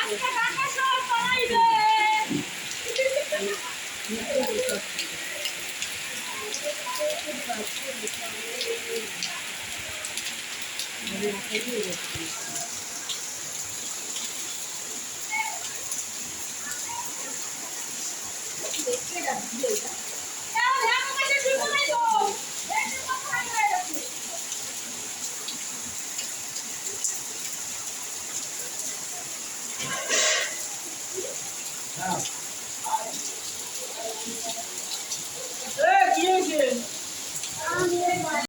আজকে ঢাকা শহর পালাইবে। Yeah.